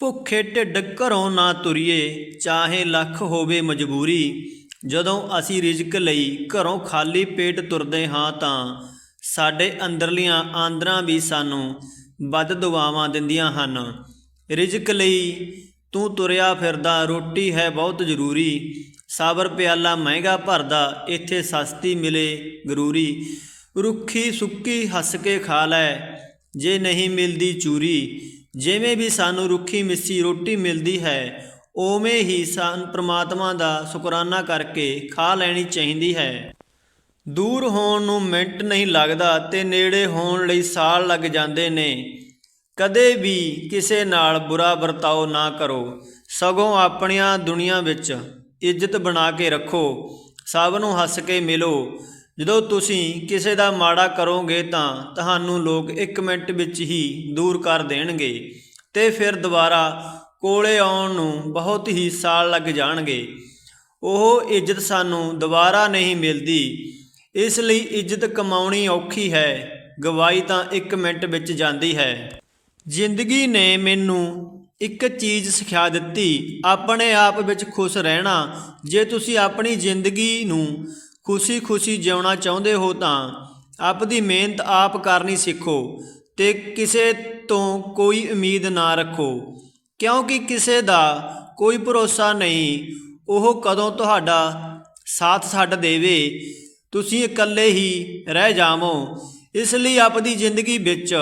ਭੁੱਖੇ ਢਿੱਡ ਘਰੋਂ ਨਾ ਤੁਰੀਏ, ਚਾਹੇ ਲੱਖ ਹੋਵੇ ਮਜਬੂਰੀ। ਜਦੋਂ ਅਸੀਂ ਰਿਜ਼ਕ ਲਈ ਘਰੋਂ ਖਾਲੀ ਪੇਟ ਤੁਰਦੇ ਹਾਂ ਤਾਂ ਸਾਡੇ ਅੰਦਰਲੀਆਂ ਆਂਦਰਾਂ ਵੀ ਸਾਨੂੰ ਵੱਧ ਦੁਆਵਾਂ ਦਿੰਦੀਆਂ ਹਨ। ਰਿਜ਼ਕ ਲਈ ਤੂੰ ਤੁਰਿਆ ਫਿਰਦਾ, ਰੋਟੀ ਹੈ ਬਹੁਤ ਜ਼ਰੂਰੀ। ਸਾਬਰ ਪਿਆਲਾ ਮਹਿੰਗਾ ਭਰਦਾ, ਇੱਥੇ ਸਸਤੀ ਮਿਲੇ ਗਰੂਰੀ। ਰੁੱਖੀ ਸੁੱਕੀ ਹੱਸ ਕੇ ਖਾ ਲੈ, ਜੇ ਨਹੀਂ ਮਿਲਦੀ ਚੂਰੀ ਜਿਵੇਂ ਵੀ ਸਾਨੂੰ ਰੁੱਖੀ ਮਿੱਸੀ ਰੋਟੀ ਮਿਲਦੀ ਹੈ, ਉਵੇਂ ਹੀ ਸਾਨੂੰ ਪ੍ਰਮਾਤਮਾ ਦਾ ਸ਼ੁਕਰਾਨਾ ਕਰਕੇ ਖਾ ਲੈਣੀ ਚਾਹੀਦੀ ਹੈ। ਦੂਰ ਹੋਣ ਨੂੰ ਮਿੰਟ ਨਹੀਂ ਲੱਗਦਾ ਤੇ ਨੇੜੇ ਹੋਣ ਲਈ ਸਾਲ ਲੱਗ ਜਾਂਦੇ ਨੇ। ਕਦੇ ਵੀ ਕਿਸੇ ਨਾਲ ਬੁਰਾ ਵਰਤਾਓ ਨਾ ਕਰੋ। ਸਗੋਂ ਆਪਣੀਆਂ ਦੁਨੀਆ ਵਿੱਚ ਇੱਜ਼ਤ ਬਣਾ ਕੇ ਰੱਖੋ। ਸਭ ਨੂੰ ਹੱਸ ਕੇ ਮਿਲੋ। ਜਦੋਂ ਤੁਸੀਂ ਕਿਸੇ ਦਾ ਮਾੜਾ ਕਰੋਗੇ ਤਾਂ ਤੁਹਾਨੂੰ ਲੋਕ 1 ਮਿੰਟ ਵਿੱਚ ਹੀ ਦੂਰ ਕਰ ਦੇਣਗੇ ਤੇ ਫਿਰ ਦੁਬਾਰਾ ਕੋਲੇ ਆਉਣ ਨੂੰ ਬਹੁਤ ਹੀ ਸਾਲ ਲੱਗ ਜਾਣਗੇ। ਉਹ ਇੱਜ਼ਤ ਸਾਨੂੰ ਦੁਬਾਰਾ ਨਹੀਂ ਮਿਲਦੀ। ਇਸ ਲਈ ਇੱਜ਼ਤ ਕਮਾਉਣੀ ਔਖੀ ਹੈ। ਗਵਾਈ ਤਾਂ 1 ਮਿੰਟ ਵਿੱਚ ਜਾਂਦੀ ਹੈ। ਜ਼ਿੰਦਗੀ ਨੇ ਮੈਨੂੰ ਇੱਕ ਚੀਜ਼ ਸਿਖਾ ਦਿੱਤੀ। ਆਪਣੇ ਆਪ ਵਿੱਚ ਖੁਸ਼ ਰਹਿਣਾ। ਜੇ ਤੁਸੀਂ ਆਪਣੀ ਜ਼ਿੰਦਗੀ ਨੂੰ ਖੁਸ਼ੀ-ਖੁਸ਼ੀ ਜਿਉਣਾ ਚਾਹੁੰਦੇ ਹੋ ਤਾਂ ਆਪਦੀ ਮਿਹਨਤ ਆਪ ਕਰਨੀ ਸਿੱਖੋ ਤੇ ਕਿਸੇ ਤੋਂ ਕੋਈ ਉਮੀਦ ਨਾ ਰੱਖੋ। ਕਿਉਂਕਿ ਕਿਸੇ ਦਾ ਕੋਈ ਭਰੋਸਾ ਨਹੀਂ, ਉਹ ਕਦੋਂ ਤੁਹਾਡਾ ਸਾਥ ਛੱਡ ਦੇਵੇ। ਤੁਸੀਂ ਇਕੱਲੇ ਹੀ ਰਹਿ ਜਾਵੋ। ਇਸ ਲਈ ਆਪਦੀ ਜ਼ਿੰਦਗੀ ਵਿੱਚ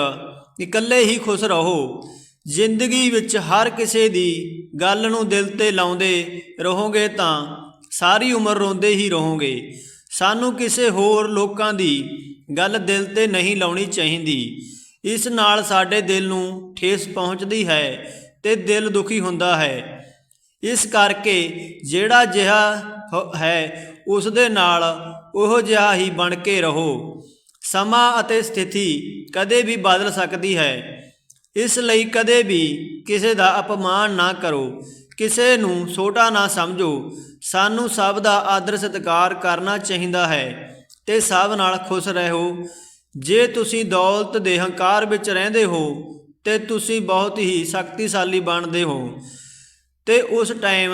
ਇਕੱਲੇ ਹੀ ਖੁਸ਼ ਰਹੋ। ਜ਼ਿੰਦਗੀ ਵਿੱਚ ਹਰ ਕਿਸੇ ਦੀ ਗੱਲ ਨੂੰ ਦਿਲ ਤੇ ਲਾਉਂਦੇ ਰਹੋਗੇ ਤਾਂ ਸਾਰੀ ਉਮਰ ਰੋਂਦੇ ਹੀ ਰਹੋਗੇ। ਸਾਨੂੰ ਕਿਸੇ ਹੋਰ ਲੋਕਾਂ ਦੀ ਗੱਲ ਦਿਲ ਤੇ ਨਹੀਂ ਲਾਉਣੀ ਚਾਹੀਦੀ। ਇਸ ਨਾਲ ਸਾਡੇ ਦਿਲ ਨੂੰ ਠੇਸ ਪਹੁੰਚਦੀ ਹੈ ਤੇ ਦਿਲ ਦੁਖੀ ਹੁੰਦਾ ਹੈ। ਇਸ ਕਰਕੇ ਜਿਹੜਾ ਜਿਹਾ ਹੈ ਉਸ ਦੇ ਨਾਲ ਉਹ ਜਿਹਾ ਹੀ ਬਣ ਕੇ ਰਹੋ। ਸਮਾਂ ਅਤੇ ਸਥਿਤੀ ਕਦੇ ਵੀ ਬਦਲ ਸਕਦੀ ਹੈ। ਇਸ ਲਈ ਕਦੇ ਵੀ ਕਿਸੇ ਦਾ ਅਪਮਾਨ ਨਾ ਕਰੋ, ਕਿਸੇ ਨੂੰ ਛੋਟਾ ਨਾ ਸਮਝੋ। ਸਾਨੂੰ ਸਭ ਦਾ ਆਦਰ ਸਤਿਕਾਰ ਕਰਨਾ ਚਾਹੀਦਾ ਹੈ ਤੇ ਸਭ ਨਾਲ ਖੁਸ਼ ਰਹੋ। ਜੇ ਤੁਸੀਂ ਦੌਲਤ ਦੇ ਹੰਕਾਰ ਵਿੱਚ ਰਹਿੰਦੇ ਹੋ, ਤੇ ਤੁਸੀਂ ਬਹੁਤ ਹੀ ਸ਼ਕਤੀਸ਼ਾਲੀ ਬਣਦੇ ਹੋ। ਤੇ ਉਸ ਟਾਈਮ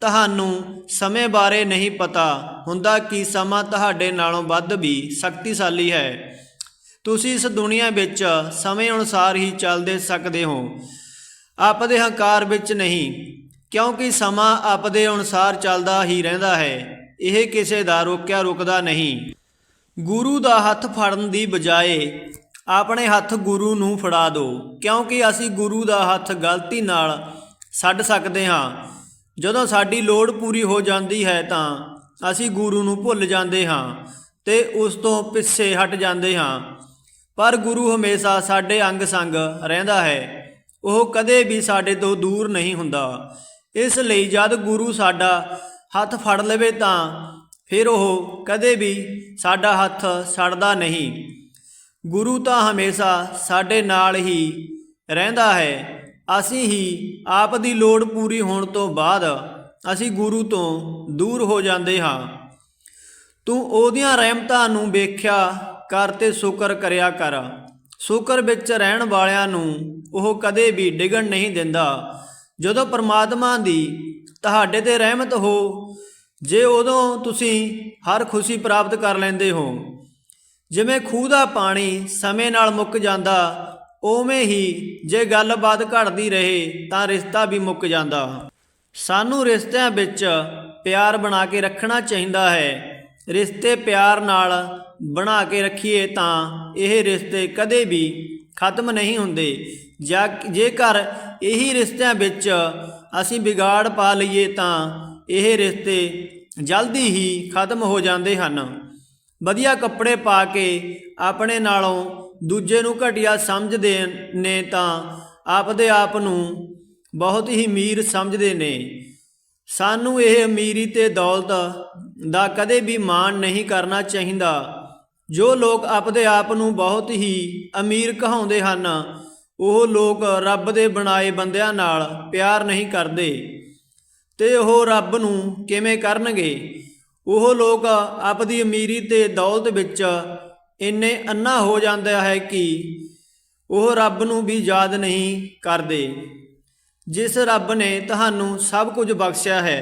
ਤੁਹਾਨੂੰ ਸਮੇਂ ਬਾਰੇ ਨਹੀਂ ਪਤਾ ਹੁੰਦਾ ਕਿ ਸਮਾਂ ਤੁਹਾਡੇ ਨਾਲੋਂ ਵੱਧ ਵੀ ਸ਼ਕਤੀਸ਼ਾਲੀ ਹੈ। ਤੁਸੀਂ ਇਸ ਦੁਨੀਆ ਵਿੱਚ ਸਮੇਂ ਅਨੁਸਾਰ ਹੀ ਚੱਲਦੇ ਸਕਦੇ ਹੋ। ਆਪਦੇ ਹੰਕਾਰ ਵਿੱਚ ਨਹੀਂ, ਕਿਉਂਕਿ ਸਮਾਂ ਆਪਦੇ ਅਨੁਸਾਰ ਚੱਲਦਾ ਹੀ ਰਹਿੰਦਾ ਹੈ। ਇਹ ਕਿਸੇ ਦਾ ਰੋਕਿਆ ਰੁਕਦਾ ਨਹੀਂ। ਗੁਰੂ ਦਾ ਹੱਥ ਫੜਨ ਦੀ ਬਜਾਏ ਆਪਣੇ ਹੱਥ ਗੁਰੂ ਨੂੰ ਫੜਾ ਦਿਓ, ਕਿਉਂਕਿ ਅਸੀਂ ਗੁਰੂ ਦਾ ਹੱਥ ਗਲਤੀ ਨਾਲ ਛੱਡ ਸਕਦੇ ਹਾਂ। ਜਦੋਂ ਸਾਡੀ ਲੋੜ ਪੂਰੀ ਹੋ ਜਾਂਦੀ ਹੈ ਤਾਂ ਅਸੀਂ ਗੁਰੂ ਨੂੰ ਭੁੱਲ ਜਾਂਦੇ ਹਾਂ ਤੇ ਉਸ ਤੋਂ ਪਿੱਛੇ ਹਟ ਜਾਂਦੇ ਹਾਂ। ਪਰ ਗੁਰੂ ਹਮੇਸ਼ਾ ਸਾਡੇ ਅੰਗ ਸੰਗ ਰਹਿੰਦਾ ਹੈ। ਉਹ ਕਦੇ ਵੀ ਸਾਡੇ ਤੋਂ ਦੂਰ ਨਹੀਂ ਹੁੰਦਾ। ਇਸ ਲਈ ਜਦ ਗੁਰੂ ਸਾਡਾ ਹੱਥ ਫੜ ਲਵੇ ਤਾਂ ਫਿਰ ਉਹ ਕਦੇ ਵੀ ਸਾਡਾ ਹੱਥ ਛੱਡਦਾ ਨਹੀਂ। ਗੁਰੂ ਤਾਂ ਹਮੇਸ਼ਾ ਸਾਡੇ ਨਾਲ ਹੀ ਰਹਿੰਦਾ ਹੈ। ਅਸੀਂ ਹੀ ਆਪ ਦੀ ਲੋੜ ਪੂਰੀ ਹੋਣ ਤੋਂ ਬਾਅਦ ਅਸੀਂ ਗੁਰੂ ਤੋਂ ਦੂਰ ਹੋ ਜਾਂਦੇ ਹਾਂ। ਤੂੰ ਉਹਦੀਆਂ ਰਹਿਮਤਾਂ ਨੂੰ ਵੇਖਿਆ ਕਰ ਤੇ ਸ਼ੁਕਰ ਕਰਿਆ ਕਰ। ਸ਼ੁਕਰ ਵਿੱਚ ਰਹਿਣ ਵਾਲਿਆਂ ਨੂੰ ਉਹ ਕਦੇ ਵੀ ਡਿਗਣ ਨਹੀਂ ਦਿੰਦਾ। ਜਦੋਂ ਪ੍ਰਮਾਤਮਾ ਦੀ ਤੁਹਾਡੇ ਤੇ ਰਹਿਮਤ ਹੋ, ਜੇ ਉਦੋਂ ਤੁਸੀਂ ਹਰ ਖੁਸ਼ੀ ਪ੍ਰਾਪਤ ਕਰ ਲੈਂਦੇ ਹੋ। ਜਿਵੇਂ ਖੂਹ ਦਾ ਪਾਣੀ ਸਮੇਂ ਨਾਲ ਮੁੱਕ ਜਾਂਦਾ, ਉਵੇਂ ਹੀ ਜੇ ਗੱਲਬਾਤ ਘਟਦੀ ਰਹੇ ਤਾਂ ਰਿਸ਼ਤਾ ਵੀ ਮੁੱਕ ਜਾਂਦਾ। ਸਾਨੂੰ ਰਿਸ਼ਤਿਆਂ ਵਿੱਚ ਪਿਆਰ ਬਣਾ ਕੇ ਰੱਖਣਾ ਚਾਹੀਦਾ ਹੈ। ਰਿਸ਼ਤੇ ਪਿਆਰ ਨਾਲ ਬਣਾ ਕੇ ਰੱਖੀਏ ਤਾਂ ਇਹ ਰਿਸ਼ਤੇ ਕਦੇ ਵੀ ਖਤਮ ਨਹੀਂ ਹੁੰਦੇ। ਜਾਂ ਜੇਕਰ ਇਹੀ ਰਿਸ਼ਤਿਆਂ ਵਿੱਚ ਅਸੀਂ ਵਿਗਾੜ ਪਾ ਲਈਏ ਤਾਂ ਇਹ ਰਿਸ਼ਤੇ ਜਲਦੀ ਹੀ ਖਤਮ ਹੋ ਜਾਂਦੇ ਹਨ। ਵਧੀਆ ਕੱਪੜੇ ਪਾ ਕੇ ਆਪਣੇ ਨਾਲੋਂ ਦੂਜੇ ਨੂੰ ਘਟੀਆ ਸਮਝਦੇ ਨੇ ਤਾਂ ਆਪਦੇ ਆਪ ਨੂੰ ਬਹੁਤ ਹੀ ਅਮੀਰ ਸਮਝਦੇ ਨੇ। ਸਾਨੂੰ ਇਹ ਅਮੀਰੀ ਤੇ ਦੌਲਤ ਦਾ ਕਦੇ ਵੀ ਮਾਣ ਨਹੀਂ ਕਰਨਾ ਚਾਹੀਦਾ। ਜੋ ਲੋਕ ਆਪਦੇ ਆਪ ਨੂੰ ਬਹੁਤ ਹੀ ਅਮੀਰ ਕਹਾਉਂਦੇ ਹਨ, ਉਹ ਲੋਕ ਰੱਬ ਦੇ ਬਣਾਏ ਬੰਦਿਆਂ ਨਾਲ ਪਿਆਰ ਨਹੀਂ ਕਰਦੇ। ਤੇ ਉਹ ਰੱਬ ਨੂੰ ਕਿਵੇਂ ਕਰਨਗੇ? ਉਹ ਲੋਕ ਆਪਦੀ ਅਮੀਰੀ ਤੇ ਦੌਲਤ ਵਿੱਚ ਇੰਨੇ ਅੰਨਾ ਹੋ ਜਾਂਦਾ ਹੈ ਕਿ ਉਹ ਰੱਬ ਨੂੰ ਵੀ ਯਾਦ ਨਹੀਂ ਕਰਦੇ। ਜਿਸ ਰੱਬ ਨੇ ਤੁਹਾਨੂੰ ਸਭ ਕੁਝ ਬਖਸ਼ਿਆ ਹੈ।